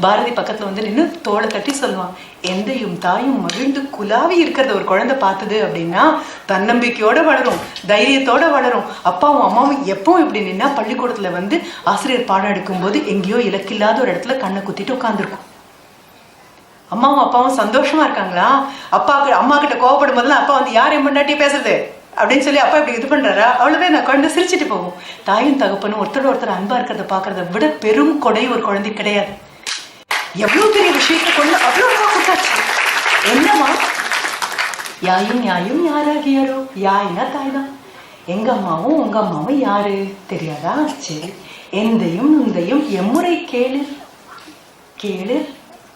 பாரதி பக்கத்துல வந்து நின்று தோலை தட்டி சொல்லுவான் எந்தையும் தாயும் மகிழ்ந்து குலாவி இருக்கிறத ஒரு குழந்தை பார்த்தது அப்படின்னா தன்னம்பிக்கையோட வளரும் தைரியத்தோட வளரும். அப்பாவும் அம்மாவும் எப்பவும் இப்படி நின்னா பள்ளிக்கூடத்துல வந்து ஆசிரியர் பாடம் எடுக்கும்போது எங்கேயோ இலக்கில்லாத ஒரு இடத்துல கண்ணை குத்திட்டு உட்காந்துருக்கும் அம்மாவும் அப்பாவும் சந்தோஷமா இருக்காங்களா? அப்பாக்கு அம்மா கிட்ட கோவப்படும் போதெல்லாம் அப்பா வந்து யார் என் பேசுறது? அப்படின்னு சொல்லி அப்பா இப்படி இது பண்றாரா? அவ்வளவே நான் குழந்தை சிரிச்சிட்டு போவோம் தாயும் தகப்பனும் ஒருத்தர் ஒருத்தர் அன்பா இருக்கிறத பாக்குறத விட பெரும் கொடை ஒரு குழந்தை கிடையாது. எவ்வளவு பெரிய விஷயத்தை கொண்டு அவ்வளவு கொடுத்தாச்சு என்னம்மா யாயும் யாயும் யாராகியாரோ யாயினா தாய் தான் எங்க அம்மாவும் உங்க அம்மாவும் யாரு தெரியாதா சரி எந்தையும் நுந்தையும் எம்முறை கேளு கேளு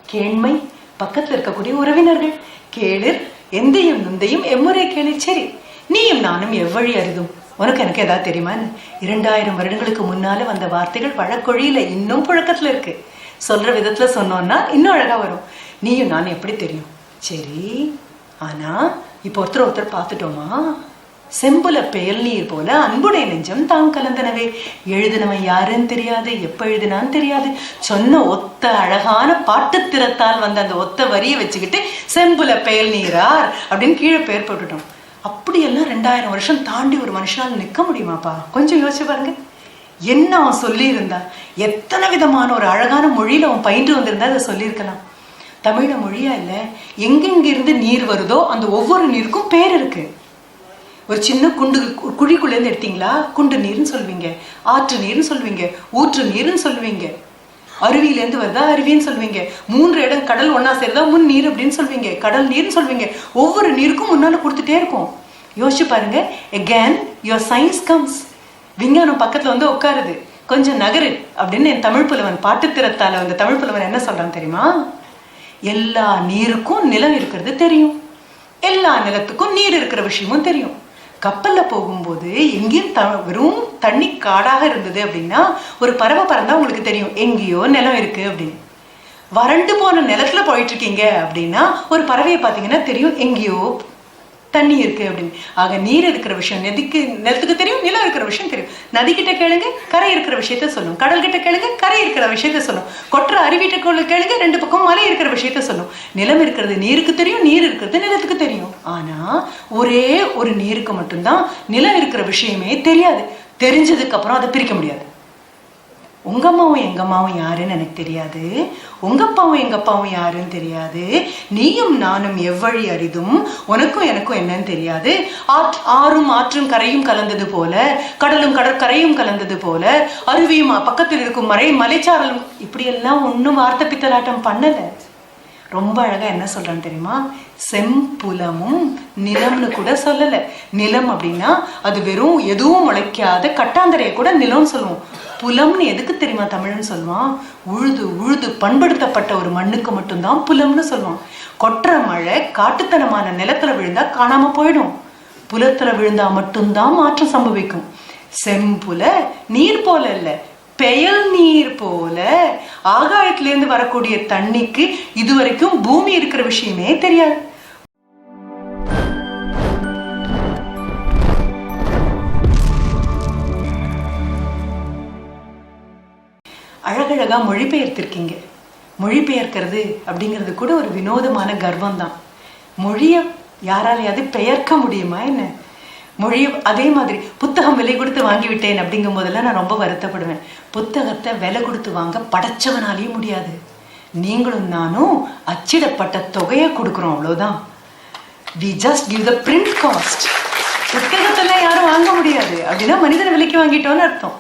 கேண்மை பக்கத்துல இருக்கக்கூடிய உறவினர்கள். கேளு எந்தையும் நுந்தையும் எம்முறை கேளு சரி நீயும் நானும் எவ்வழி அருதும்? உனக்கு எனக்கு ஏதாவது தெரியுமா இரண்டாயிரம் வருடங்களுக்கு முன்னால வந்த வார்த்தைகள் பழக்கொழியில இன்னும் புழக்கத்துல இருக்கு. சொல்ற விதத்துல சொன்னோம்னா இன்னும் அழகா வரும். நீயும் நானும் எப்படி தெரியும்? சரி ஆனா இப்போ ஒருத்தர் ஒருத்தர் பார்த்துட்டோமா? செம்புல பெயல் நீர் போல அன்புடைய நெஞ்சம் தாம் கலந்தனவே. எழுதினவன் யாருன்னு தெரியாது எப்ப எழுதினான்னு தெரியாது. சொன்ன ஒத்த அழகான பாட்டு திறத்தால் வந்த அந்த ஒத்த வரியை வச்சுக்கிட்டு செம்புல பெயல் நீரார் அப்படின்னு கீழே பெயர் போட்டுட்டோம். அப்படியெல்லாம் ரெண்டாயிரம் வருஷம் தாண்டி ஒரு மனுஷனால் நிற்க முடியுமாப்பா? கொஞ்சம் யோசிச்சு பாருங்க. என்ன அவன் சொல்லியிருந்தா? எத்தனை விதமான ஒரு அழகான மொழியில அவன் பயின்று வந்திருந்தா அதை சொல்லியிருக்கலாம். தமிழ மொழியா இல்லை எங்கெங்கிருந்து நீர் வருதோ அந்த ஒவ்வொரு நீருக்கும் பேர் இருக்கு. ஒரு சின்ன குண்டு குழிக்குள்ளேருந்து எடுத்தீங்களா? குண்டு நீர்னு சொல்வீங்க ஆற்று நீர்னு சொல்வீங்க ஊற்று நீர்னு சொல்வீங்க அருவியிலேருந்து வருதா அருவின்னு சொல்வீங்க மூன்று இடம் கடல் ஒன்னா சேருதா முன் நீர் அப்படின்னு சொல்வீங்க கடல் நீர்னு சொல்வீங்க ஒவ்வொரு நீருக்கும் முன்னால கொடுத்துட்டே இருக்கும். யோசிச்சு பாருங்க எகேன் your சயின்ஸ் கம்ஸ் விஞ்ஞானம் பக்கத்துல வந்து உட்காருது. கொஞ்சம் நகரு அப்படின்னு என் தமிழ் புலவன் பாட்டுத்திறத்தால வந்து தமிழ் புலவன் என்ன சொல்றான் தெரியுமா? எல்லா நீருக்கும் நிலம் இருக்கிறது தெரியும். எல்லா நிலத்துக்கும் நீர் இருக்கிற விஷயமும் தெரியும். கப்பல்ல போகும்போது எங்கேயும் த வெறும் தண்ணி காடாக இருந்தது அப்படின்னா ஒரு பறவை பறந்தா உங்களுக்கு தெரியும் எங்கேயோ நிலம் இருக்கு அப்படின்னு. வறண்டு போன நிலத்துல போயிட்டு இருக்கீங்க அப்படின்னா ஒரு பறவையை பார்த்தீங்கன்னா தெரியும் எங்கேயோ தண்ணி இருக்கு அப்படின்னு. ஆக நீர் இருக்கிற விஷயம் நதிக்கு நிலத்துக்கு தெரியும் நிலம் இருக்கிற விஷயம் தெரியும். நதிக்கிட்ட கேளுங்க கரை இருக்கிற விஷயத்த சொல்லும். கடல் கிட்ட கேளுங்க கரை இருக்கிற விஷயத்த சொல்லும். கொற்ற அருவிட்ட கேளுங்க ரெண்டு பக்கம் மலை இருக்கிற விஷயத்த சொல்லும். நிலம் இருக்கிறது நீருக்கு தெரியும் நீர் இருக்கிறது நிலத்துக்கு தெரியும். ஆனா ஒரே ஒரு நீருக்கு மட்டும்தான் நிலம் இருக்கிற விஷயமே தெரியாது. தெரிஞ்சதுக்கு அப்புறம் அதை பிரிக்க முடியாது. உங்க அம்மாவும் எங்க அம்மாவும் யாருன்னு எனக்கு தெரியாது. உங்க அப்பாவும் எங்கள் அப்பாவும் யாருன்னு தெரியாது. நீயும் நானும் எவ்வழி அரிதும் உனக்கும் எனக்கும் என்னன்னு தெரியாது. ஆற் ஆறும் ஆற்றும் கரையும் கலந்தது போல கடலும் கடற்கரையும் கலந்தது போல அருவியும் பக்கத்தில் இருக்கும் மறை மலைச்சாரலும் இப்படியெல்லாம் ஒன்றும் வார்த்தை பித்தலாட்டம் பண்ணலை. ரொம்ப அழகா என்ன சொல்கிறான்னு தெரியுமா? செம்புலமும் நிலம்னு கூட சொல்லல. நிலம் அப்படின்னா அது வெறும் எதுவும் முளைக்காத கட்டாந்தரையை கூட நிலம்னு சொல்லுவோம். புலம்னு எதுக்கு தெரியுமா தமிழ்னு சொல்லுவான்? உழுது உழுது பண்படுத்தப்பட்ட ஒரு மண்ணுக்கு மட்டும்தான் புலம்னு சொல்லுவான். கொற்ற மழை காட்டுத்தனமான நிலத்துல விழுந்தா காணாம போயிடும். புலத்துல விழுந்தா மட்டும்தான் மாற்றம் சம்பவிக்கும். செம்புல நீர் போல இல்ல பெயல் நீர் போல ஆகாயத்திலேருந்து வரக்கூடிய தண்ணிக்கு இதுவரைக்கும் பூமி இருக்கிற விஷயமே தெரியாது. அழகழகா மொழிபெயர்த்திருக்கீங்க. மொழிபெயர்க்கிறது அப்படிங்கிறது கூட ஒரு வினோதமான கர்வம் தான் மொழியை யாராலையாவது பெயர்க்க முடியுமா என்ன? மொழியை அதே மாதிரி புத்தகம் விலை கொடுத்து வாங்கிவிட்டேன் அப்படிங்கும் போதெல்லாம் நான் ரொம்ப வருத்தப்படுவேன். புத்தகத்தை விலை கொடுத்து வாங்க படைச்சவனாலேயும் முடியாது. நீங்களும் நானும் அச்சிடப்பட்ட தொகையை கொடுக்குறோம் அவ்வளோதான் we just give the print cost புத்தகத்தெல்லாம் யாரும் வாங்க முடியாது. அப்படின்னா மனிதனை விலைக்கு வாங்கிட்டோன்னு அர்த்தம்.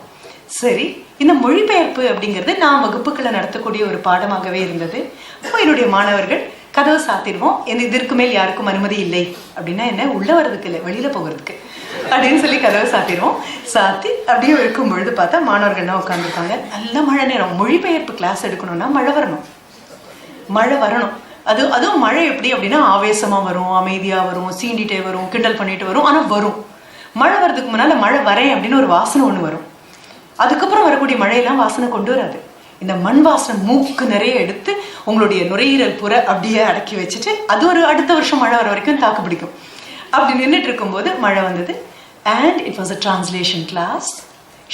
சரி இந்த மொழிபெயர்ப்பு அப்படிங்கிறது நான் வகுப்புகளை நடத்தக்கூடிய ஒரு பாடமாகவே இருந்தது. அப்போ என்னுடைய மாணவர்கள் கதவை சாத்திடுவோம். எந்த இதற்கு மேல் யாருக்கும் அனுமதி இல்லை. அப்படின்னா என்ன? உள்ள வர்றதுக்கு இல்லை. வெளியில போகிறதுக்கு. அப்படின்னு சொல்லி கதவை சாத்திடுவோம். சாத்தி அப்படியே இருக்கும் பொழுது பார்த்தா மாணவர்கள்லாம் உட்காந்துருக்காங்க நல்ல மழை நேரம். மொழிபெயர்ப்பு கிளாஸ் எடுக்கணும்னா மழை வரணும். மழை வரணும். அது அதுவும் மழை எப்படி அப்படின்னா ஆவேசமா வரும் அமைதியா வரும் சீண்டிட்டே வரும் கிண்டல் பண்ணிட்டு வரும் ஆனா வரும். மழை வர்றதுக்கு முன்னால மழை வரேன் அப்படின்னு ஒரு வாசனை ஒண்ணு வரும். அதுக்கப்புறம் வரக்கூடிய மழையெல்லாம் வாசனை கொண்டு வராது. இந்த மண் வாசனை மூக்கு நிறைய எடுத்து உங்களுடைய நுரையீரல் புற அப்படியே அடக்கி வச்சுட்டு அது ஒரு அடுத்த வருஷம் மழை வர வரைக்கும் தாக்கு பிடிக்கும். அப்படி நின்றுட்டு இருக்கும்போது மழை வந்தது. And it was a translation class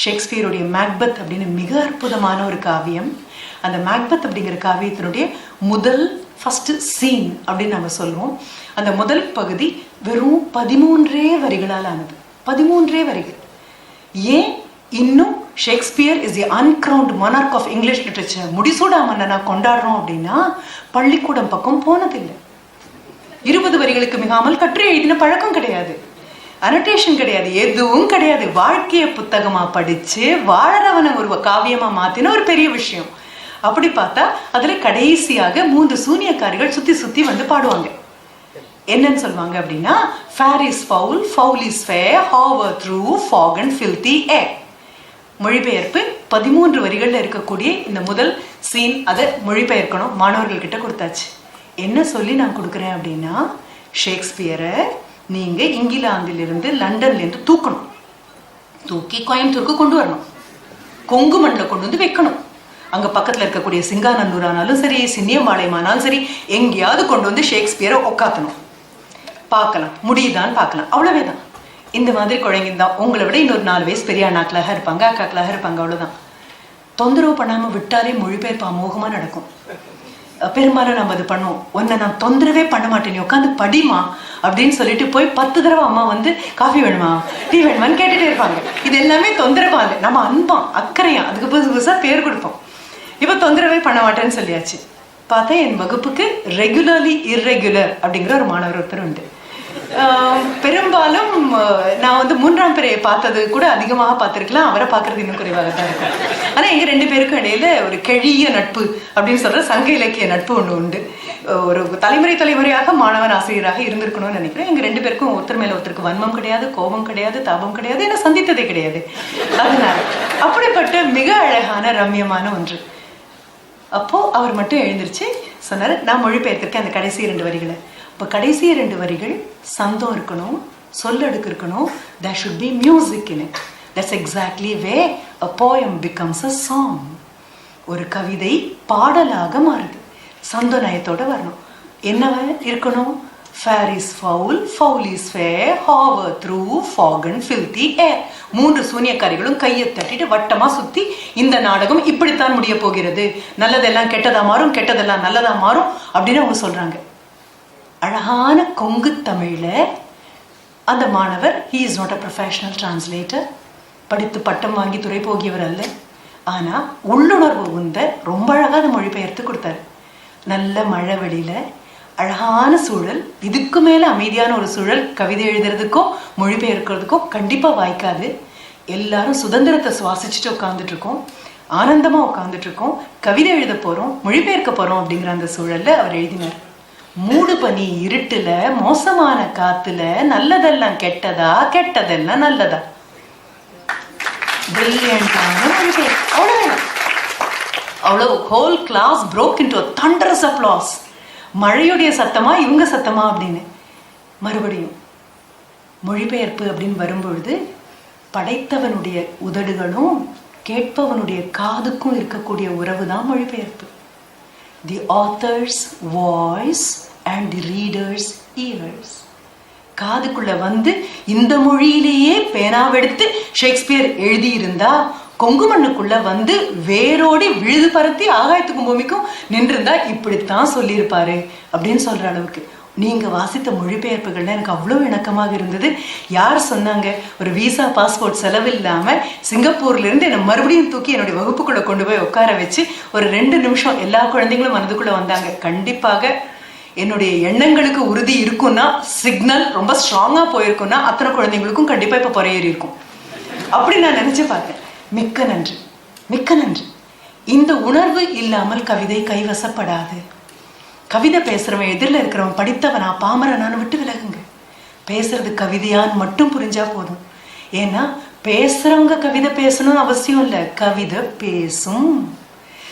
ஷேக்ஸ்பியருடைய Macbeth அப்படின்னு மிக அற்புதமான ஒரு காவியம். அந்த மேக்பத் அப்படிங்கிற காவியத்தினுடைய முதல் ஃபஸ்ட்டு சீன் அப்படின்னு நம்ம சொல்லுவோம். அந்த முதல் பகுதி வெறும் பதிமூன்றே வரிகளால் ஆனது. பதிமூன்றே வரிகள். ஏன் இன்னும் Shakespeare is the uncrowned monarch of English literature முடிசூடா மன்னனா கொண்டாடுறோம் அப்படின்னா பள்ளிக்கூடம் பக்கம் போனதில்லை. இருபது வரிகளுக்கு மிகாமல் கற்று எழுதின பழக்கம் கிடையாது. அனடேஷன் கிடையாது. எதுவும் கிடையாது. வாழ்க்கைய புத்தகமா படிச்சு வாழறவனை ஒரு காவியமா மாத்தின ஒரு பெரிய விஷயம். அப்படி பார்த்தா அதுல கடைசியாக மூன்று சூனியக்காரிகள் சுத்தி சுத்தி வந்து பாடுவாங்க. என்னன்னு சொல்லுவாங்க அப்படின்னா fair is foul foul is fair hover through fog and filthy air மொழிபெயர்ப்பு பதிமூன்று வரிகளில் இருக்கக்கூடிய இந்த முதல் சீன் அதை மொழிபெயர்க்கணும். மாணவர்கள்கிட்ட கொடுத்தாச்சு. என்ன சொல்லி நான் கொடுக்குறேன் அப்படின்னா ஷேக்ஸ்பியரை நீங்கள் இங்கிலாந்திலிருந்து லண்டன்லேருந்து தூக்கணும். தூக்கி கோயம்புத்தூருக்கு கொண்டு வரணும். கொங்கு மண்ணில் கொண்டு வந்து வைக்கணும். அங்கே பக்கத்தில் இருக்கக்கூடிய சிங்காநல்லூர் ஆனாலும் சரி சின்னியம்பாளையமானாலும் சரி எங்கேயாவது கொண்டு வந்து ஷேக்ஸ்பியரை உக்காத்தணும். பார்க்கலாம். முடியுதான்னு பார்க்கலாம். அவ்வளவே தான் இந்த மாதிரி குழந்தைங்க தான் உங்களை விட இன்னொரு நாலு வயசு பெரிய அண்ணாக்களாக இருப்பாங்க அக்காக்களாக இருப்பாங்க அவ்வளோதான் தொந்தரவு பண்ணாமல் விட்டாலே மொழிபெயர்ப்பு அமோகமாக நடக்கும். பெரும்பாலும் நம்ம அது பண்ணுவோம். ஒன்றை நான் தொந்தரவே பண்ண மாட்டேன் நீ உட்காந்து படிமா அப்படின்னு சொல்லிட்டு போய் பத்து தடவை அம்மா வந்து காஃபி வேணுமா? டீ வேணுமான்னு கேட்டுட்டே இருப்பாங்க. இது எல்லாமே தொந்தரவா இல்லை. நம்ம அன்பான் அக்கறையா. அதுக்கு புதுசு புதுசாக பேர் கொடுப்போம். இப்போ தொந்தரவே பண்ண மாட்டேன்னு சொல்லியாச்சு. பார்த்தா என் வகுப்புக்கு ரெகுலர்லி இர்ரெகுலர் அப்படிங்கிற ஒரு மாணவர் ஒருத்தர் உண்டு. பெரும்பாலும் நான் வந்து மூன்றாம் பிறையை பார்த்தது கூட அதிகமாக பார்த்துருக்கலாம். அவரை பார்க்கறது இன்னும் குறைவாக தான் இருக்கும் ஆனால் எங்கள் ரெண்டு பேருக்கும் இடையில ஒரு கெழிய நட்பு அப்படின்னு சொல்கிற சங்க இலக்கிய நட்பு ஒன்று உண்டு. ஒரு தலைமுறை தலைமுறையாக மாணவன் ஆசிரியராக இருந்திருக்கணும்னு நினைக்கிறேன். எங்கள் ரெண்டு பேருக்கும் ஒருத்தர் மேல ஒருத்தருக்கு வன்மம் கிடையாது கோபம் கிடையாது தாபம் கிடையாது என்ன சந்தித்ததே கிடையாது. அதனால அப்படிப்பட்ட மிக அழகான ரம்யமான ஒன்று. அப்போ அவர் மட்டும் எழுந்திருச்சு சொன்னார் நான் மொழிபெயர்த்திருக்கேன் அந்த கடைசி ரெண்டு வரிகளை. இப்போ கடைசி ரெண்டு வரிகள் சந்தம் இருக்கணும் சொல்லடுக்கு இருக்கணும். There should be music in it that's exactly way a poem becomes a song ஒரு கவிதை பாடலாக மாறுது. சந்த நயத்தோட வரணும். என்ன இருக்கணும்? Fair is foul foul is fair hover through fog and filthy air மூன்று சூனியக்காரிகளும் கையை தட்டிட்டு வட்டமாக சுற்றி இந்த நாடகம் இப்படித்தான் முடிய போகிறது. நல்லதெல்லாம் கெட்டதா மாறும் கெட்டதெல்லாம் நல்லதாக மாறும் அப்படின்னு அவங்க சொல்கிறாங்க அழகான கொங்கு தமிழ்ல அந்த மாணவர் he is not a professional translator படித்து பட்டம் வாங்கி துறை போகியவர் அல்ல. ஆனா உள்ளுணர்வு உந்த ரொம்ப அழகா அதை மொழிபெயர்த்து கொடுத்தாரு. நல்ல மழை வெளியில் அழகான சூழல். இதுக்கு மேல அமைதியான ஒரு சூழல். கவிதை எழுதுறதுக்கோ மொழிபெயர்க்கிறதுக்கோ கண்டிப்பா வாய்க்காது. எல்லாரும் சுதந்திரத்தை சுவாசிச்சுட்டு உட்காந்துட்டு இருக்கோம். ஆனந்தமா உட்காந்துட்டு இருக்கோம். கவிதை எழுத போறோம் மொழிபெயர்க்க போறோம் அப்படிங்கிற அந்த சூழல்ல அவர் எழுதினார். மூடு பனி இருட்டுல மோசமான காத்துல நல்லதெல்லாம் கெட்டதா கெட்டதெல்லாம் நல்லதா? பிரில்லியண்டான மொழிபெயர்ப்பு அவ்வளவுதான். Whole class broke into a thunderous மழையுடைய சத்தமா இவங்க சத்தமா அப்படின்னு. மறுபடியும் மொழிபெயர்ப்பு அப்படின்னு வரும்பொழுது படைத்தவனுடைய உதடுகளும் கேட்பவனுடைய காதுக்கும் இருக்கக்கூடிய உறவு தான் மொழிபெயர்ப்பு. The author's voice and the reader's ears. காதுக்குள்ள வந்து இந்த மொழியிலேயே பேனாவெடுத்து ஷேக்ஸ்பியர் எழுதியிருந்தா கொங்கு மண்ணுக்குள்ள வந்து வேரோடி விழுது பரத்தி ஆகாயத்துக்கும் பூமிக்கும் நின்றிருந்தா இப்படித்தான் சொல்லியிருப்பாரு அப்படின்னு சொல்ற அளவுக்கு. நீங்க வாசித்த மொழிபெயர்ப்புகள்ல எனக்கு அவ்வளோ இணக்கமாக இருந்தது. யார் சொன்னாங்க? ஒரு விசா பாஸ்போர்ட் செலவு இல்லாம சிங்கப்பூர்ல இருந்து என்னை மறுபடியும் தூக்கி என்னுடைய வகுப்புக்குள்ள கொண்டு போய் உட்கார வச்சு ஒரு ரெண்டு நிமிஷம் எல்லா குழந்தைங்களும் மனதுக்குள்ள வந்தாங்க. கண்டிப்பாக என்னுடைய எண்ணங்களுக்கு உறுதி இருக்கும்னா சிக்னல் ரொம்ப ஸ்ட்ராங்கா போயிருக்கும்னா அத்தனை குழந்தைங்களுக்கும் கண்டிப்பா இப்ப புறையேறி இருக்கும். அப்படி நான் நினைச்சு பார்த்தேன். மிக்க நன்றி. மிக்க நன்றி. இந்த உணர்வு இல்லாமல் கவிதை கைவசப்படாது. கவிதை பேசுறவன் எதிரில் இருக்கிறவன் படித்தவனா பாமரனான்னு விட்டு விலகுங்க. பேசுறது கவிதையான்னு மட்டும் புரிஞ்சா போதும். ஏன்னா பேசுறவங்க கவிதை பேசணும்னு அவசியம் இல்லை. கவிதை பேசும்.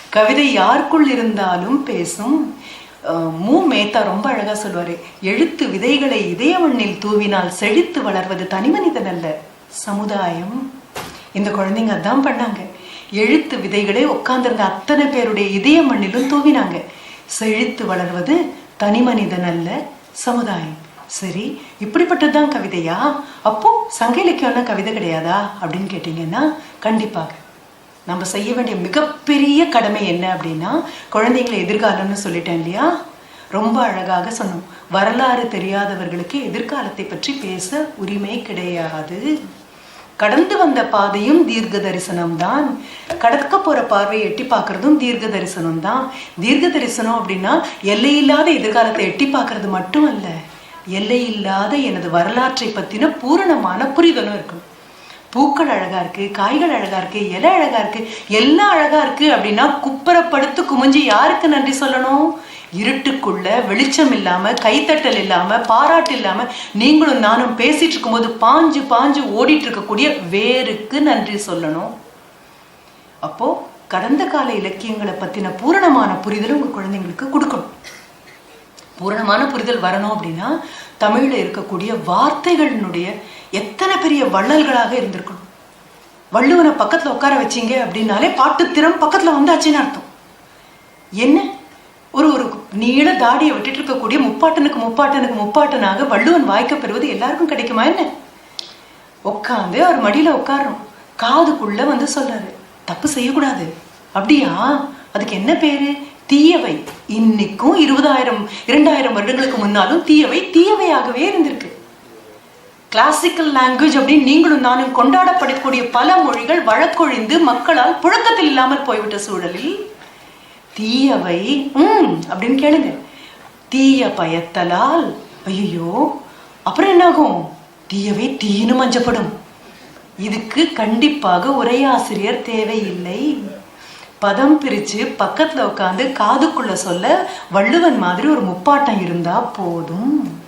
கவிதை யாருக்குள் இருந்தாலும் பேசும். மூ மு. மேத்தா ரொம்ப அழகா சொல்வாரு எழுத்து விதைகளை இதய மண்ணில் தூவினால் செழித்து வளர்வது தனி மனிதன் அல்ல சமுதாயம். இந்த குழந்தைங்க அதான் பண்ணாங்க. எழுத்து விதைகளை உட்கார்ந்திருந்த அத்தனை பேருடைய இதய மண்ணிலும் தூவினாங்க. செழித்து வளர்வது தனி மனிதன் அல்ல சமுதாயம். சரி இப்படிப்பட்டதுதான் கவிதையா? அப்போ சங்க இலக்கியம்னா கவிதை கிடையாதா? அப்படின்னு கேட்டீங்கன்னா கண்டிப்பாக. நம்ம செய்ய வேண்டிய மிகப்பெரிய கடமை என்ன அப்படின்னா குழந்தைங்களை எதிர்காலம்னு சொல்லிட்டேன் இல்லையா? ரொம்ப அழகாக சொன்னோம். வரலாறு தெரியாதவர்களுக்கு எதிர்காலத்தை பற்றி பேச உரிமை கிடையாது. கடந்து வந்த பாதையும் தீர்க்க தரிசனம் தான் கடக்க போற பார்வையை எட்டி பார்க்கறதும் தீர்க்க தரிசனம் தான் தீர்க்க தரிசனம் அப்படின்னா எல்லையில்லாத எதிர்காலத்தை எட்டி பார்க்கறது மட்டும் அல்ல எல்லையில்லாத எனது வரலாற்றை பத்தின பூரணமான புரிதலும் இருக்கும். பூக்கள் அழகா இருக்கு காய்கள் அழகா இருக்கு இலை அழகா இருக்கு எல்லாம் அழகா இருக்கு அப்படின்னா குப்பரப்படுத்து குமிஞ்சு யாருக்கு நன்றி சொல்லணும்? இருட்டுக்குள்ள வெளிச்சம் இல்லாம கைத்தட்டல் இல்லாம பாராட்டு இல்லாம நீங்களும் நானும் பேசிட்டு இருக்கும்போது பாஞ்சு பாஞ்சு ஓடிட்டு இருக்கக்கூடிய வேருக்கு நன்றி சொல்லணும். அப்போ கடந்த கால இலக்கியங்களை பத்தின பூரணமான புரிதல் உங்க குழந்தைங்களுக்கு கொடுக்கணும். பூரணமான புரிதல் வரணும் அப்படின்னா தமிழ்ல இருக்கக்கூடிய வார்த்தைகளினுடைய எத்தனை பெரிய வள்ளல்களாக இருந்திருக்கணும். வள்ளுவனை பக்கத்துல உட்கார வச்சீங்க அப்படின்னாலே பாட்டுத்திறம் பக்கத்துல வந்தாச்சுன்னு அர்த்தம். என்ன? ஒரு ஒரு நீள தாடியை விட்டுட்டு இருக்கக்கூடிய முப்பாட்டனுக்கு முப்பாட்டனுக்கு முப்பாட்டனாக வள்ளுவன் வாய்க்க பெறுவது எல்லாருக்கும் கிடைக்குமா என்ன? உட்காந்து அவர் மடியில உட்காரோம் காதுக்குள்ள வந்து சொல்றாரு தப்பு செய்யக்கூடாது. அப்படியா? அதுக்கு என்ன பேரு? தீயவை. இன்னைக்கும் இருபதாயிரம் இரண்டாயிரம் வருடங்களுக்கு முன்னாலும் தீயவை தீயவையாகவே இருந்திருக்கு. கிளாசிக்கல் லாங்குவேஜ் அப்படின்னு நீங்களும் நானும் கொண்டாடப்படக்கூடிய பல மொழிகள் வழக்கொழிந்து மக்களால் புழக்கத்தில் இல்லாமல் போய்விட்ட சூழலில் தீயவை ம் அப்படின்னு கேளுங்க. தீய பயத்தலால் ஐயோ அப்புறம் என்னாகும்? தீயவை தீனு மஞ்சப்படும். இதுக்கு கண்டிப்பாக உரையாசிரியர் தேவையில்லை. பதம் பிரிச்சு பக்கத்துல உட்காந்து காதுக்குள்ள சொல்ல வள்ளுவன் மாதிரி ஒரு முப்பாட்டம் இருந்தா போதும்.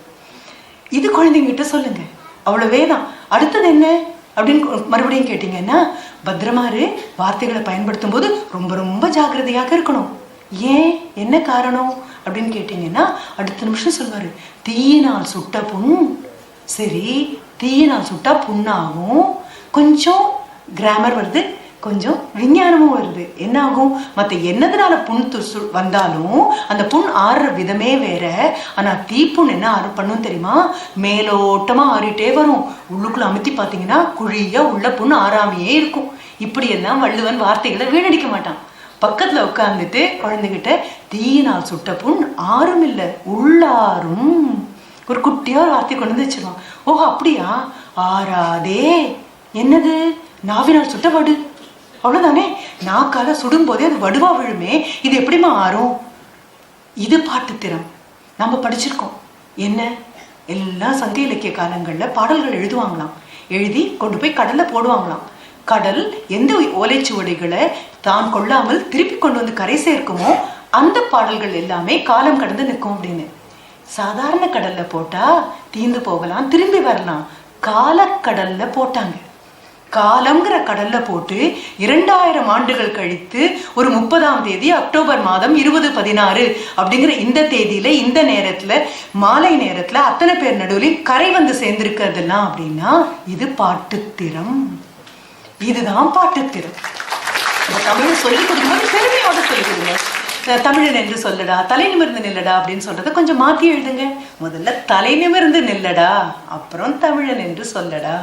இது குழந்தைங்கிட்ட சொல்லுங்க. அவ்வளவே தான் அடுத்தது என்ன? அப்படின்னு மறுபடியும் கேட்டீங்கன்னா பத்திரமாறு வார்த்தைகளை பயன்படுத்தும் போது ரொம்ப ரொம்ப ஜாக்கிரதையாக இருக்கணும். ஏன்? என்ன காரணம்? அப்படின்னு கேட்டீங்கன்னா அடுத்த நிமிஷம் சொல்வாரு தீயினால் சுட்ட புண் சரி தீயினால் சுட்டா புண்ணாகும் கொஞ்சம் கிராமர் வருது கொஞ்சம் விஞ்ஞானமும் வருது. என்ன ஆகும் மற்ற என்னதுனால புண் து- சு- வந்தாலும் அந்த புண் ஆறுற விதமே வேற. ஆனா தீப்புண் என்ன ஆறு பண்ணும் தெரியுமா? மேலோட்டமா ஆறிட்டே வரும். உள்ளுக்குள்ள அமுத்தி பார்த்தீங்கன்னா குழியா உள்ள புண் ஆறாமையே இருக்கும். இப்படி எல்லாம் வள்ளுவன் வார்த்தைகளை வீணடிக்க மாட்டான். பக்கத்துல உட்கார்ந்துட்டு குழந்தைகிட்ட தீயினால் சுட்ட புண் ஆறும் இல்லை உள்ளாரும் ஒரு குட்டியா ஒரு வார்த்தை கொண்டு வந்து வச்சிருவான். ஓ அப்படியா? ஆறாதே. என்னது? நாவினால் சுட்ட வடு. அவ்வளவுதானே? நாக்கால சுடும்போதே அது வடுவா விழுமே. இது எப்படிம்மா ஆறும்? இது பாட்டுத்திறம் நம்ம படிச்சிருக்கோம். என்ன? எல்லாம் சங்க இலக்கிய காலங்கள்ல பாடல்கள் எழுதுவாங்களாம். எழுதி கொண்டு போய் கடல்ல போடுவாங்களாம். கடல் எந்த ஓலைச்சுவடிகளை தான் கொள்ளாமல் திருப்பி கொண்டு வந்து கரை சேர்க்குமோ அந்த பாடல்கள் எல்லாமே காலம் கடந்து நிற்கும் அப்படின்னு. சாதாரண கடல்ல போட்டா தீந்து போகலாம் திரும்பி வரலாம். காலக்கடல்ல போட்டாங்க. காலம்ங்கிற கடல்ல போட்டு இரண்டாயிரம் ஆண்டுகள் கழித்து ஒரு முப்பதாம் தேதி அக்டோபர் மாதம் இருபது பதினாறு அப்படிங்கிற இந்த தேதியில இந்த நேரத்துல மாலை நேரத்துல அத்தனை பேர் நடுவில் கரை வந்து சேர்ந்திருக்கிறதெல்லாம் அப்படின்னா இது பாட்டுத்திறம். இதுதான் பாட்டுத்திறம் இந்த தமிழை சொல்லிக் கொடுக்கும்போது பெருமையோட சொல்லிக் கொடுங்க. தமிழன் என்று சொல்லடா தலை நிமிர்ந்து நில்லடா அப்படின்னு சொல்றத கொஞ்சம் மாத்தி எழுதுங்க. முதல்ல தலை நிமிர்ந்து நில்லடா அப்புறம் தமிழன் என்று சொல்லடா.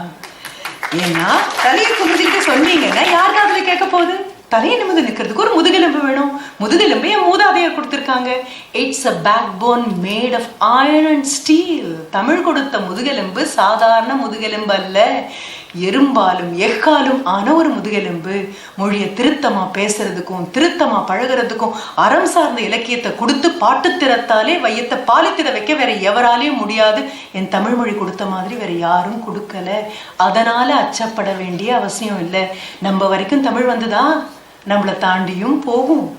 ஏன்னா தலையை குமிஞ்சிட்டு சொன்னீங்கன்னா யார் காதுல கேட்க போகுது? தலையை நிமிர்ந்து நிக்கிறதுக்கு ஒரு முதுகெலும்பு வேணும். முதுகெலும்பு என் மூதாதையர் கொடுத்துருக்காங்க. It's a backbone made of iron and steel Tamil கொடுத்த முதுகெலும்பு சாதாரண முதுகெலும்பு அல்ல. எறும்பாலும் எக்காலும் ஆன ஒரு முதுகெலும்பு. மொழியை திருத்தமா பேசுறதுக்கும் திருத்தமா பழகுறதுக்கும் அறம் சார்ந்த இலக்கியத்தை கொடுத்து பாட்டு திறத்தாலே வையத்தை பாலித்திட வைக்க வேற எவராலையும் முடியாது. என் தமிழ் மொழி கொடுத்த மாதிரி வேற யாரும் கொடுக்கல. அதனால அச்சப்பட வேண்டிய அவசியம் இல்லை. நம்ம வரைக்கும் தமிழ் வந்துதான் நம்மளை தாண்டியும் போகும்.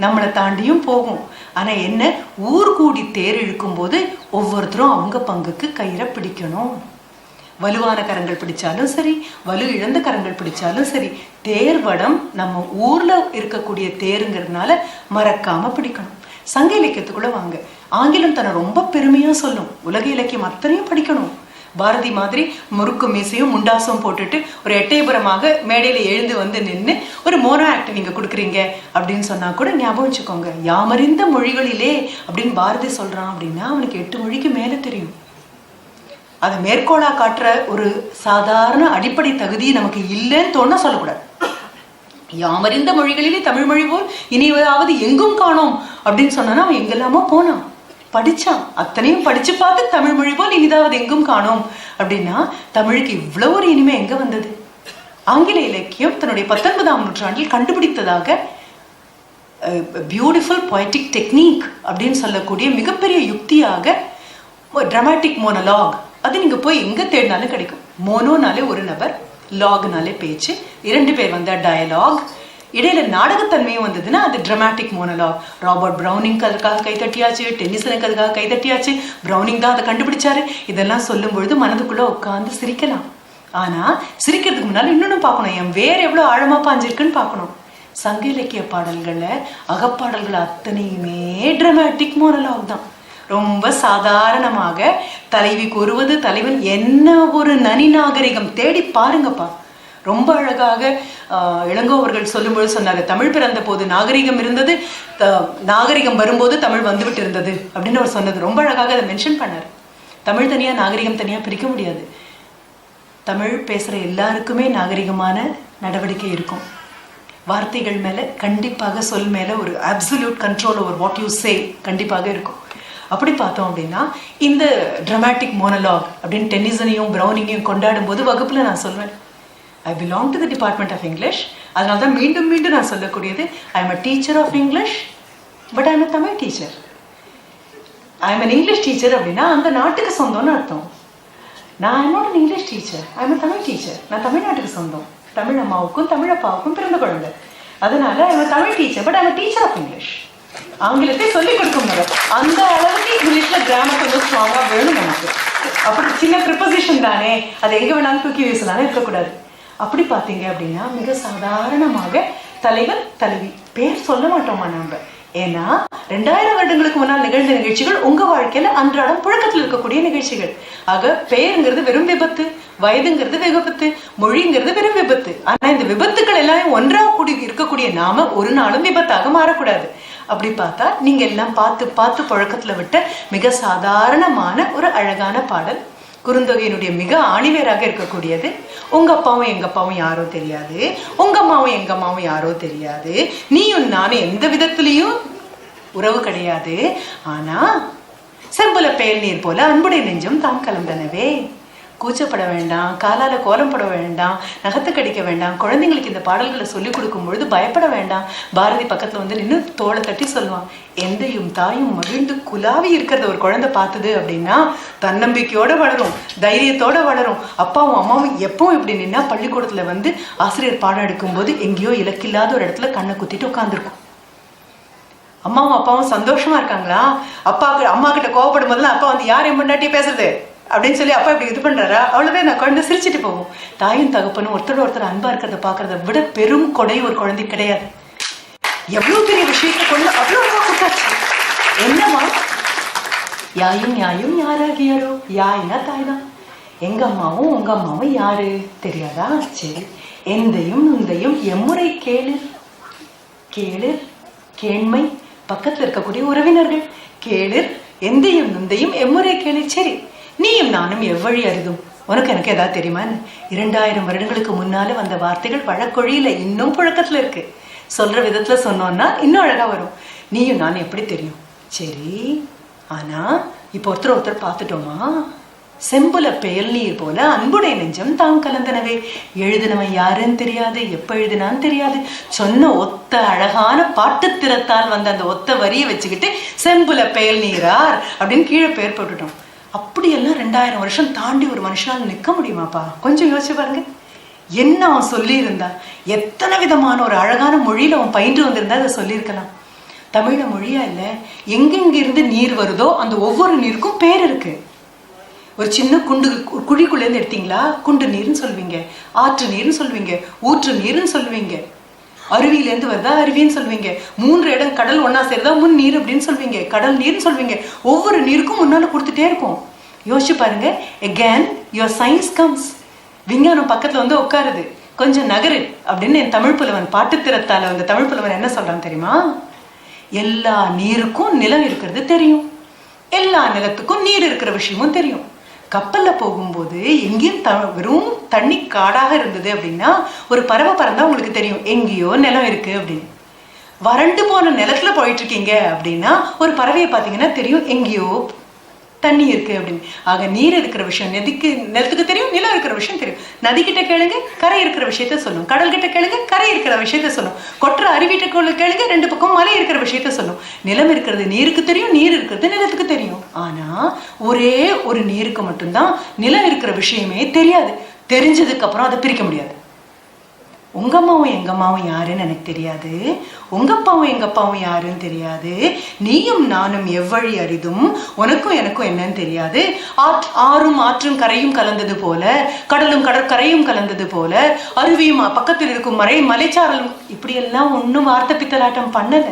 நம்மளை தாண்டியும் போகும். ஆனா என்ன? ஊர் கூடி தேர் இழுக்கும் போது ஒவ்வொருத்தரும் அவங்க பங்குக்கு கயிறை பிடிக்கணும். வலுவான கரங்கள் பிடிச்சாலும் சரி வலு இழந்த கரங்கள் பிடிச்சாலும் சரி தேர் வடம் நம்ம ஊர்ல இருக்கக்கூடிய தேருங்கிறதுனால மறக்காம பிடிக்கணும். சங்க இலக்கியத்துக்குள்ள வாங்க. ஆங்கிலம் தன்னை ரொம்ப பெருமையா சொல்லும். உலக இலக்கியம் அத்தனையும் படிக்கணும். பாரதி மாதிரி முறுக்கு மீசையும் முண்டாசும் போட்டுட்டு ஒரு எட்டயபுரமாக மேடையில எழுந்து வந்து நின்று ஒரு மோனோ ஆக்ட் நீங்க கொடுக்குறீங்க அப்படின்னு சொன்னா கூட ஞாபகம் வச்சுக்கோங்க. யாமறிந்த மொழிகளிலே அப்படின்னு பாரதி சொல்றான் அப்படின்னா அவனுக்கு எட்டு மொழிக்கு மேல தெரியும். அதை மேற்கோளாக காட்டுற ஒரு சாதாரண அடிப்படை தகுதி நமக்கு இல்லைன்னு தோணா சொல்லக்கூடாது. யாமறிந்த மொழிகளிலே தமிழ் மொழி போல் இனியாவது எங்கும் காணோம் அப்படின்னு சொன்னா அவன் எங்கெல்லாமோ போனான். படிச்சான். அத்தனையும் படிச்சு பார்த்து தமிழ் மொழி போல் இனிதாவது எங்கும் காணோம் அப்படின்னா தமிழுக்கு இவ்வளோ ஒரு இனிமை எங்க வந்தது? ஆங்கில இலக்கியம் தன்னுடைய பத்தொன்பதாம் நூற்றாண்டில் கண்டுபிடித்ததாக பியூட்டிஃபுல் பொய்டிக் டெக்னிக் அப்படின்னு சொல்லக்கூடிய மிகப்பெரிய யுக்தியாக ட்ரமாட்டிக் மோனலாக் அது நீங்க போய் எங்க தேடினாலும் கிடைக்கும். மோனோனாலே ஒரு நபர் லாக்னாலே பேச்சு. இரண்டு பேர் வந்தா டயலாக் இடையில நாடகத்தன்மையும் வந்ததுன்னா அது ட்ரமாட்டிக் மோனலாக் ராபர்ட் ப்ரௌனிங் அதுக்காக கைதட்டியாச்சு டென்னிசனுக்கு அதுக்காக கைதட்டியாச்சு ப்ரௌனிங் தான் அதை கண்டுபிடிச்சாரு. இதெல்லாம் சொல்லும் பொழுது மனதுக்குள்ள உட்காந்து சிரிக்கலாம். ஆனா சிரிக்கிறதுக்கு முன்னால இன்னொன்னு பார்க்கணும். என் வேற எவ்வளவு ஆழமா பாஞ்சிருக்குன்னு பார்க்கணும். சங்க இலக்கிய பாடல்கள்ல அகப்பாடல்கள் அத்தனையுமே ட்ரமாட்டிக் மோனலாக் தான். ரொம்ப சாதாரணமாக தலைவி கூறுவது தலைவன் என்ன ஒரு நனி நாகரிகம் தேடி பாருங்கப்பா. ரொம்ப அழகாக ஆஹ், இளங்கோ அவர்கள் சொல்லும்போது சொன்னாரு தமிழ் பிறந்த போது நாகரிகம் இருந்தது த- நாகரிகம் வரும்போது தமிழ் வந்துவிட்டு இருந்தது அப்படின்னு அவர் சொன்னது. ரொம்ப அழகாக அதை மென்ஷன் பண்ணாரு. தமிழ் தனியா நாகரிகம் தனியா பிரிக்க முடியாது. தமிழ் பேசுற எல்லாருக்குமே நாகரிகமான நடவடிக்கை இருக்கும். வார்த்தைகள் மேல கண்டிப்பாக சொல் மேலே ஒரு absolute control over what you say கண்டிப்பாக இருக்கும். அப்படி பார்த்தோம் அப்படின்னா இந்த ட்ரமாட்டிக் மோனலாக் அப்படின்னு டென்னிசனையும் ப்ரௌனிங்கையும் கொண்டாடும் போது வகுப்பில் நான் சொல்வேன். I belong to the department of English அதனால தான் மீண்டும் மீண்டும் நான் சொல்லக்கூடியது I am a teacher of English but I am a Tamil teacher I am an English teacher அப்படின்னா அந்த நாட்டுக்கு சொந்தம்னு அர்த்தம். நான் என்னோட English teacher I am Tamil teacher நான் தமிழ்நாட்டுக்கு சொந்தம். தமிழ் அம்மாவுக்கும் தமிழ் அப்பாவுக்கும் பிறந்த குழந்தை. அதனால I am Tamil teacher but I am teacher of English ஆங்கிலத்தை சொல்லிக் கொடுக்க முடியும் அந்த அளவுக்கு இங்கிலீஷ்ல கிராமர் கொஞ்சம் ஸ்ட்ராங்கா வேணும் நமக்கு. அப்படி சின்ன ப்ரிப்போசிஷன் தானே. அதை எங்க வேணாலும் தூக்கி வீசலாம் இருக்கக்கூடாது. அப்படி பார்த்தீங்க அப்படின்னா மிக சாதாரணமாக தலைவன் தலைவி. பேர் சொல்ல மாட்டோமா நம்ம ஏன்னா ரெண்டாயிரம் வருடங்களுக்கு முன்னால் நிகழ்ந்த நிகழ்ச்சிகள் உங்க வாழ்க்கையில அன்றாடம் புழக்கத்தில் இருக்கக்கூடிய நிகழ்ச்சிகள். ஆக பெயருங்கிறது வெறும் விபத்து வயதுங்கிறது விபத்து மொழிங்கிறது வெறும் விபத்து. ஆனா இந்த விபத்துக்கள் எல்லாம் ஒன்றாக கூடி இருக்கக்கூடிய நாம ஒரு நாளும் விபத்தாக மாறக்கூடாது. அப்படி பார்த்தா நீங்க எல்லாம் பார்த்து பார்த்து புழக்கத்துல விட்ட மிக சாதாரணமான ஒரு அழகான பாடல். குறுந்தொகையினுடைய மிக ஆணிவேராக இருக்கக்கூடியது. உங்க அப்பாவும் எங்க அப்பாவும் யாரோ தெரியாது. உங்க அம்மாவும் எங்க அம்மாவும் யாரோ தெரியாது. நீயும் நானும் எந்த விதத்திலையும் உறவு கிடையாது. ஆனா செம்புல பேல் நீர் போல அன்புடைய நெஞ்சம் தாம் கலந்தனவே. கூச்சப்பட வேண்டாம் காலால் கோலம் போட வேண்டாம் நகத்தை கடிக்க வேண்டாம் குழந்தைங்களுக்கு இந்த பாடல்களை சொல்லிக் கொடுக்கும் பொழுது பயப்பட வேண்டாம். பாரதி பக்கத்தில் வந்து நின்று தோளை தட்டி சொல்லுவான் எந்தையும் தாயும் மகிழ்ந்து குலாவி இருக்கிறத ஒரு குழந்தை பார்த்தது அப்படின்னா தன்னம்பிக்கையோட வளரும் தைரியத்தோட வளரும். அப்பாவும் அம்மாவும் எப்பவும் இப்படி நின்னா பள்ளிக்கூடத்தில் வந்து ஆசிரியர் பாடம் எடுக்கும்போது எங்கேயோ இலக்கில்லாத ஒரு இடத்துல கண்ணை குத்திட்டு உட்காந்துருக்கும் அம்மாவும் அப்பாவும் சந்தோஷமா இருக்காங்களா? அப்பாவுக்கு அம்மா கிட்ட கோவப்படும் போதுலாம் அப்பா வந்து யார் என் முன்னாட்டியே பேசுறது? அப்படின்னு சொல்லி அப்பா இப்படி இது பண்ணுறாரா அவ்வளவே நான் குழந்தை சிரிச்சிட்டு போவோம். தாயும் தகப்பனும் ஒருத்தர் ஒருத்தர் அன்பா இருக்கிறத பாக்குறத விட பெரும் கொடை ஒரு குழந்தை கிடையாது. எவ்வளவு பெரிய விஷயத்தை கொண்டு அவ்வளவு கொடுத்தாச்சு. என்னம்மா? யாயும் யாயும் யாராகியாரோ? யாயினா தாய் தான் எங்க அம்மாவும் உங்க அம்மாவும் யாரு? தெரியாதா? சரி. எந்தையும் நுந்தையும் எம்முறை கேளு. கேளு. கேண்மை. பக்கத்துல இருக்கக்கூடிய உறவினர்கள். கேளு. எந்தையும் நுந்தையும் எம்முறை கேளு. சரி. நீயும் நானும் எவ்வழி அருதும்? உனக்கு எனக்கு ஏதாவது தெரியுமா இரண்டாயிரம் வருடங்களுக்கு முன்னால வந்த வார்த்தைகள் வழக்கொழியில இன்னும் புழக்கத்துல இருக்கு. சொல்ற விதத்துல சொன்னோம்னா இன்னும் அழகா வரும். நீயும் நானும் எப்படி தெரியும்? சரி ஆனா இப்போ ஒருத்தர் ஒருத்தர் பார்த்துட்டோமா? செம்புல பெயல் நீர் போல அன்புடைய நெஞ்சம் தாம் கலந்தனவே. எழுதினவன் யாருன்னு தெரியாது எப்ப எழுதினான்னு தெரியாது. சொன்ன ஒத்த அழகான பாட்டுத்திறத்தால் வந்த அந்த ஒத்த வரியை வச்சுக்கிட்டு செம்புல பெயல் நீரார் அப்படின்னு கீழே பெயர் போட்டுட்டோம். அப்படியெல்லாம் ரெண்டாயிரம் வருஷம் தாண்டி ஒரு மனுஷனால் நிற்க முடியுமாப்பா? கொஞ்சம் யோசிச்சு பாருங்க. என்ன அவன் சொல்லியிருந்தா? எத்தனை விதமான ஒரு அழகான மொழியில் அவன் பயின்று வந்திருந்தா அதை சொல்லியிருக்கலாம். தமிழ மொழியா இல்லை எங்கெங்கிருந்து நீர் வருதோ அந்த ஒவ்வொரு நீருக்கும் பேர் இருக்கு. ஒரு சின்ன குண்டு கு- குழிக்குள்ளேருந்து எடுத்தீங்களா? குண்டு நீர்னு சொல்வீங்க ஆற்று நீர்னு சொல்வீங்க ஊற்று நீர்னு சொல்வீங்க அருவியிலேருந்து வருதா? அருவின்னு சொல்வீங்க. மூன்று இடம் கடல் ஒன்றா சேருதா? முன் நீர் அப்படின்னு சொல்வீங்க. கடல் நீர்னு சொல்வீங்க. ஒவ்வொரு நீருக்கும் முன்னால கொடுத்துட்டே இருக்கும். யோசிச்சு பாருங்க. எகேன் யுவர் சயின்ஸ் கம்ஸ் விஞ்ஞானம் பக்கத்துல வந்து உட்காருது. கொஞ்சம் நகரு அப்படின்னு என் தமிழ் புலவன் பாட்டுத்திறத்தால் வந்து தமிழ் புலவன் என்ன சொல்றான் தெரியுமா? எல்லா நீருக்கும் நிலம் இருக்கிறது தெரியும். எல்லா நிலத்துக்கும் நீர் இருக்கிற விஷயமும் தெரியும். கப்பல்ல போகும்போது எங்கேயும் த வெறும் தண்ணி காடாக இருந்தது அப்படின்னா ஒரு பறவை பறந்தால் உங்களுக்கு தெரியும். எங்கேயோ நிலம் இருக்கு அப்படின்னு. வறண்டு போன நிலத்துல போயிட்டு இருக்கீங்க அப்படின்னா ஒரு பறவையை பார்த்தீங்கன்னா தெரியும். எங்கேயோ தண்ணி இருக்கு அப்படின்னு. ஆக நீர் இருக்கிற விஷயம் நதிக்கு நிலத்துக்கு தெரியும் நிலம் இருக்கிற விஷயம் தெரியும். நதி கிட்ட கேளுங்க கரை இருக்கிற விஷயத்த சொல்லும். கடல் கிட்ட கேளுங்க கரை இருக்கிற விஷயத்த சொல்லும். கொற்ற அருவிட்ட கேளுங்க ரெண்டு பக்கம் மலை இருக்கிற விஷயத்த சொல்லும். நிலம் இருக்கிறது நீருக்கு தெரியும் நீர் இருக்கிறது நிலத்துக்கு தெரியும். ஆனா ஒரே ஒரு நீருக்கு மட்டும்தான் நிலம் இருக்கிற விஷயமே தெரியாது. தெரிஞ்சதுக்கு அப்புறம் அதை பிரிக்க முடியாது. உங்க அம்மாவும் எங்க அம்மாவும் யாருன்னு எனக்கு தெரியாது. உங்க அப்பாவும் எங்க அப்பாவும் யாருன்னு தெரியாது. நீயும் நானும் எவ்வழி அரிதும் உனக்கும் எனக்கும் என்னன்னு தெரியாது. ஆற் ஆறும் ஆற்றும் கரையும் கலந்தது போல கடலும் கடற்கரையும் கலந்தது போல அருவியும் பக்கத்தில் இருக்கும் மறை மலைச்சாரலும் இப்படியெல்லாம் ஒன்றும் வார்த்தை பித்தலாட்டம் பண்ணல.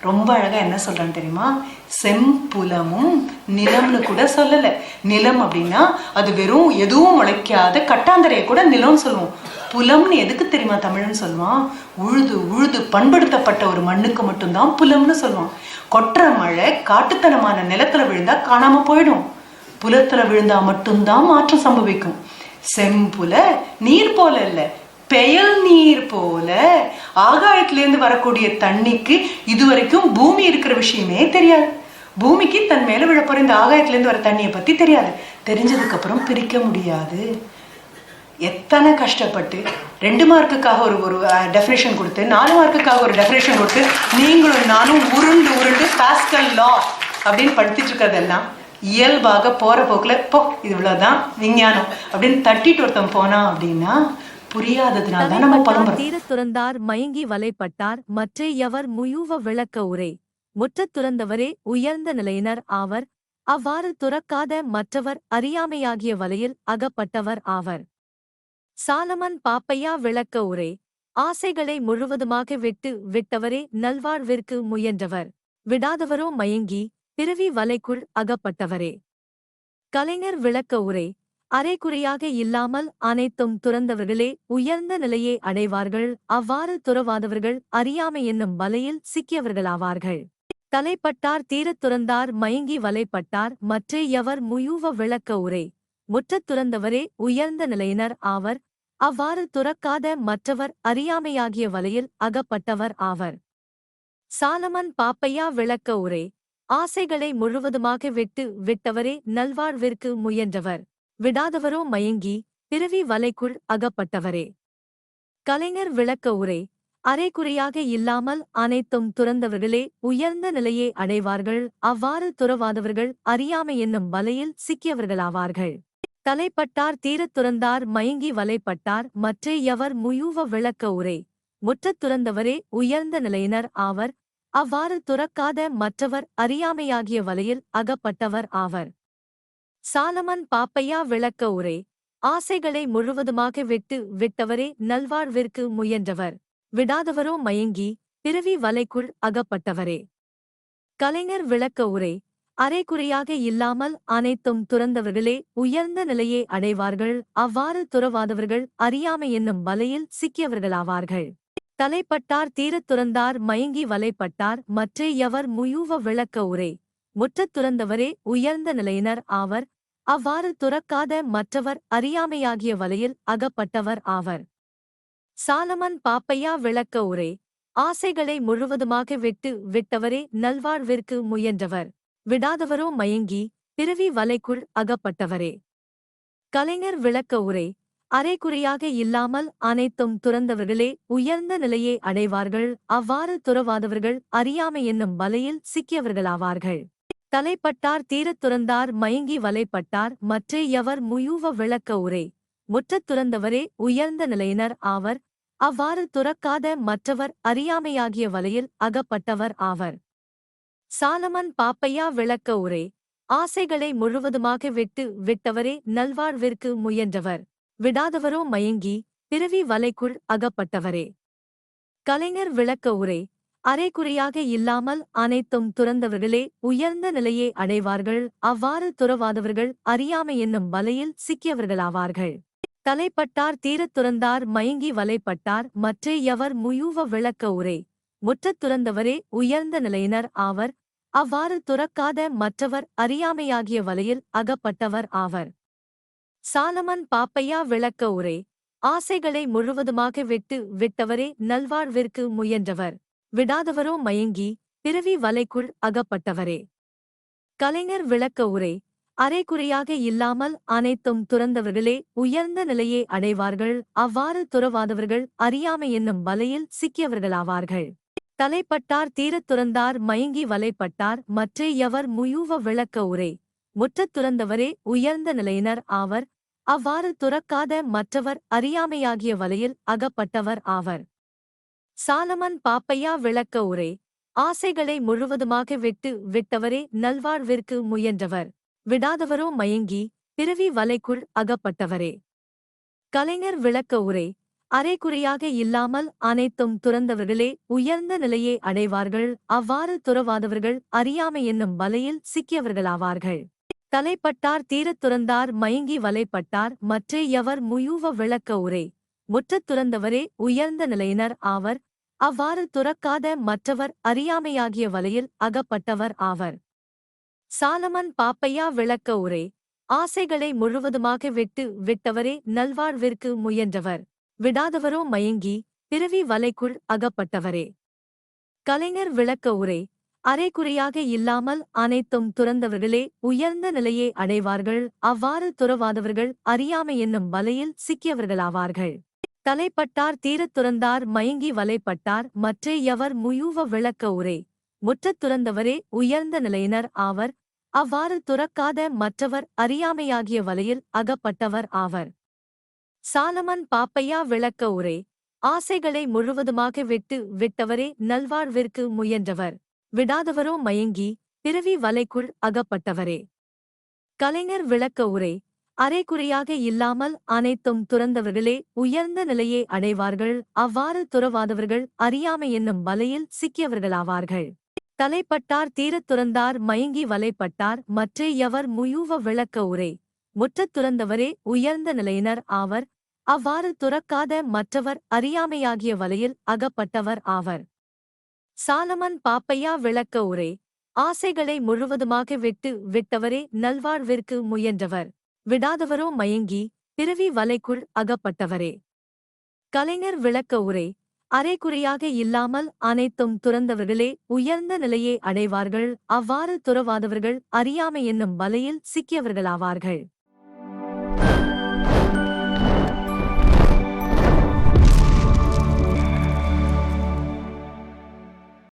ரொம்ப அழகா என்ன சொல்றான்னு தெரியுமா? செம்புலமும் நிலம்னு கூட சொல்லல. நிலம் அப்படின்னா அது வெறும் எதுவும் முளைக்காத கட்டாந்தரையை கூட நிலம்னு சொல்லுவோம். புலம்னு எதுக்கு தெரியுமா தமிழ்னு சொல்லுவான்? உழுது உழுது பண்படுத்தப்பட்ட ஒரு மண்ணுக்கு மட்டும்தான் புலம்னு சொல்லுவான். கொற்ற மழை காட்டுத்தனமான நிலத்துல விழுந்தா காணாம போயிடும். புலத்துல விழுந்தா மட்டும்தான் மாற்றம் சம்பவிக்கும். செம்புல நீர் போல இல்ல பெயல் நீர் போல ஆகாயத்திலேருந்து வரக்கூடிய தண்ணிக்கு இதுவரைக்கும் பூமி இருக்கிற விஷயமே தெரியாது. பூமிக்கு தன் மேல விழப்போற இந்த ஆகாயத்திலேருந்து வர தண்ணியை பத்தி தெரியாது. தெரிஞ்சதுக்கு அப்புறம் பிரிக்க முடியாது. எத்தனை கஷ்டப்பட்டு ரெண்டு மார்க்குக்காக ஒரு ஒரு டெஃபினேஷன் கொடுத்து நாலு மார்க்குக்காக ஒரு டெஃபினேஷன் கொடுத்து நீங்களும் நானும் உருண்டு உருண்டு பாஸ்கல் லா அப்படின்னு படித்துட்டு இருக்கிறதெல்லாம் இயல்பாக போற போக்குல போ இது இவ்வளவுதான் விஞ்ஞானம் அப்படின்னு தட்டிட்டு ஒருத்தன் போனான் அப்படின்னா புரியாததுனால தான் நம்ம புலம்புறோம். தீரத் துறந்தார் மயங்கி வலைப்பட்டார் மற்றே எவர் முயூவ விளக்க உரை. முற்றத் துறந்தவரே உயர்ந்த நிலையினர் ஆவர். அவ்வாறு துறக்காத மற்றவர் அறியாமையாகிய வலையில் அகப்பட்டவர் ஆவர். சாலமன் பாப்பையா விளக்க உரை. ஆசைகளை முழுவதுமாக விட்டு விட்டவரே நல்வாழ்விற்கு முயன்றவர். விடாதவரோ மயங்கி பிறவி வலைக்குள் அகப்பட்டவரே. கலைஞர் விளக்க உரை. அரைக்குறையாக இல்லாமல் அனைத்தும் துறந்தவர்களே உயர்ந்த நிலையை அடைவார்கள். அவ்வாறு துறவாதவர்கள் அறியாமை என்னும் வலையில் சிக்கியவர்களாவார்கள். தலைப்பட்டார் தீரத் துறந்தார் மயங்கி வலைப்பட்டார் மற்றே எவர் முயூவ விளக்க உரை. முற்றத் துறந்தவரே உயர்ந்த நிலையினர் ஆவர். அவ்வாறு துறக்காத மற்றவர் அறியாமையாகிய வலையில் அகப்பட்டவர் ஆவர். சாலமன் பாப்பையா விளக்க உரை ஆசைகளை முழுவதுமாக விட்டு விட்டவரே நல்வாழ்விற்கு முயன்றவர். விடாதவரோ மயங்கி பிறவி வலைக்குள் அகப்பட்டவரே. கலைஞர் விளக்க உரை அரைக்குறையாக இல்லாமல் அனைத்தும் துறந்தவர்களே உயர்ந்த நிலையை அடைவார்கள். அவ்வாறு துறவாதவர்கள் அறியாமை என்னும் வலையில் சிக்கியவர்களாவார்கள். தலைப்பட்டார் தீரத் துறந்தார் மயங்கி வலைப்பட்டார். மற்றே எவர் முயூவ விளக்க உரை? முற்றத் துறந்தவரே உயர்ந்த நிலையினர் ஆவர். அவ்வாறு துறக்காத மற்றவர் அறியாமையாகிய வலையில் அகப்பட்டவர் ஆவர். சாலமன் பாப்பையா விளக்க உரை? ஆசைகளை முழுவதுமாக விட்டு விட்டவரே நல்வாழ்விற்கு முயன்றவர். விடாதவரோ மயங்கி பிறவி வலைக்குள் அகப்பட்டவரே. கலைஞர் விளக்க உரை? அரைக்குறையாக இல்லாமல் அனைத்தும் துறந்தவர்களே உயர்ந்த நிலையை அடைவார்கள். அவ்வாறு துறவாதவர்கள் அறியாமை என்னும் வலையில் சிக்கியவர்களாவார்கள். தலைப்பட்டார் தீரத் துறந்தார் மயங்கி வலைப்பட்டார். மற்றே எவர் முயூவ விளக்க உரை? முற்றத் துறந்தவரே உயர்ந்த நிலையினர் ஆவர். அவ்வாறு துறக்காத மற்றவர் அறியாமையாகிய வலையில் அகப்பட்டவர் ஆவர். சாலமன் பாப்பையா விளக்க உரை? ஆசைகளை முழுவதுமாக விட்டு விட்டவரே நல்வாழ்விற்கு முயன்றவர். விடாதவரோ மயங்கி பிறவி வலைக்குள் அகப்பட்டவரே. கலைஞர் விளக்க உரை அரைக்குறையாக இல்லாமல் அனைத்தும் துறந்தவர்களே உயர்ந்த நிலையை அடைவார்கள் அவ்வாறு துறவாதவர்கள் அறியாமை என்னும் வலையில் சிக்கியவர்களாவார்கள். தலைப்பட்டார் தீரத் துறந்தார் மயங்கி வலைப்பட்டார் மற்றே எவர் முயூவ விளக்க உரை முற்றத் துறந்தவரே உயர்ந்த நிலையினர் ஆவர் அவ்வாறு துறக்காத மற்றவர் அறியாமையாகிய வலையில் அகப்பட்டவர் ஆவர். சாலமன் பாப்பையா விளக்க உரை. ஆசைகளை முழுவதுமாக விட்டு விட்டவரே நல்வாழ்விற்கு முயன்றவர். விடாதவரோ மயங்கி பிறவி வலைக்குள் அகப்பட்டவரே. கலைஞர் விளக்க உரை. அரைக்குறையாக இல்லாமல் அனைத்தும் துறந்தவர்களே உயர்ந்த நிலையை அடைவார்கள். அவ்வாறு துறவாதவர்கள் அறியாமை என்னும் வலையில் சிக்கியவர்களாவார்கள். தலைப்பட்டார் தீரத் துறந்தார் மயங்கி வலைப்பட்டார். மற்றே எவர் முயூவ விளக்க உரை. முற்றத் துறந்தவரே உயர்ந்த நிலையினர் ஆவர். அவ்வாறு துறக்காத மற்றவர் அறியாமையாகிய வலையில் அகப்பட்டவர் ஆவர். சாலமன் பாப்பையா விளக்க உரை ஆசைகளை முழுவதுமாக விட்டு விட்டவரே நல்வாழ்விற்கு முயன்றவர். விடாதவரோ மயங்கி பிறவி வலைக்குள் அகப்பட்டவரே. கலைஞர் விளக்க உரை அரைக்குறையாக இல்லாமல் அனைத்தும் துறந்தவர்களே உயர்ந்த நிலையை அடைவார்கள் அவ்வாறு துறவாதவர்கள் அறியாமை என்னும் வலையில் சிக்கியவர்களாவார்கள். தலைப்பட்டார் தீரத் துறந்தார் மயங்கி வலைப்பட்டார். மற்றே எவர் முயூவ விளக்க உரை? முற்றத் துறந்தவரே உயர்ந்த நிலையினர் ஆவர். அவ்வாறு துறக்காத மற்றவர் அறியாமையாகிய வலையில் அகப்பட்டவர் ஆவர். சாலமன் பாப்பையா விளக்க உரை? ஆசைகளை முழுவதுமாக விட்டு விட்டவரே நல்வாழ்விற்கு முயன்றவர். விடாதவரோ மயங்கி பிறவி வலைக்குள் அகப்பட்டவரே. கலைஞர் விளக்க உரை? அரைக்குறையாக இல்லாமல் அனைத்தும் துறந்தவர்களே உயர்ந்த நிலையை அடைவார்கள். அவ்வாறு துறவாதவர்கள் அறியாமை என்னும் வலையில் சிக்கியவர்களாவார்கள். தலைப்பட்டார் தீரத் துறந்தார் மயங்கி வலைப்பட்டார். மற்றே எவர் முயூவ விளக்க உரை. முற்றத் துறந்தவரே உயர்ந்த நிலையினர் ஆவர். அவ்வாறு துறக்காத மற்றவர் அறியாமையாகிய வலையில் அகப்பட்டவர் ஆவர். சாலமன் பாப்பையா விளக்க உரை. ஆசைகளை முழுவதுமாக விட்டு விட்டவரே நல்வாழ்விற்கு முயன்றவர். விடாதவரோ மயங்கி பிறவி வலைக்குள் அகப்பட்டவரே. கலைஞர் விளக்க உரை. அரைக்குறையாக இல்லாமல் அனைத்தும் துறந்தவர்களே உயர்ந்த நிலையை அடைவார்கள் அவ்வாறு துறவாதவர்கள் அறியாமை என்னும் வலையில் சிக்கியவர்களாவார்கள். தலைப்பட்டார் தீரத் துறந்தார் மயங்கி வலைப்பட்டார் மற்றே எவர் முயூவ விளக்க உரை. முற்றத் துறந்தவரே உயர்ந்த நிலையினர் ஆவர். அவ்வாறு துறக்காத மற்றவர் அறியாமையாகிய வலையில் அகப்பட்டவர் ஆவர். சாலமன் பாப்பையா விளக்க உரை. ஆசைகளை முழுவதுமாக விட்டு விட்டவரே நல்வாழ்விற்கு முயன்றவர். விடாதவரோ மயங்கி பிறவி வலைக்குள் அகப்பட்டவரே. கலைஞர் விளக்க உரை. அரைக்குறையாக இல்லாமல் அனைத்தும் துறந்தவர்களே உயர்ந்த நிலையை அடைவார்கள். அவ்வாறு துறவாதவர்கள் அறியாமை என்னும் வலையில் சிக்கியவர்களாவார்கள். தலைப்பட்டார் தீரத் துறந்தார் மயங்கி வலைப்பட்டார். மற்றே எவர் முயூவ விளக்க உரை. முற்றத் துறந்தவரே உயர்ந்த நிலையினர் ஆவர். அவ்வாறு துறக்காத மற்றவர் அறியாமையாகிய வலையில் அகப்பட்டவர் ஆவர். சாலமன் பாப்பையா விளக்க உரை ஆசைகளை முழுவதுமாக விட்டு விட்டவரே நல்வாழ்விற்கு முயன்றவர். விடாதவரோ மயங்கி பிறவி வலைக்குள் அகப்பட்டவரே. கலைஞர் விளக்க உரை அரைக்குறையாக இல்லாமல் அனைத்தும் துறந்தவர்களே உயர்ந்த நிலையை அடைவார்கள். அவ்வாறு துறவாதவர்கள் அறியாமை என்னும் வலையில் சிக்கியவர்களாவார்கள்.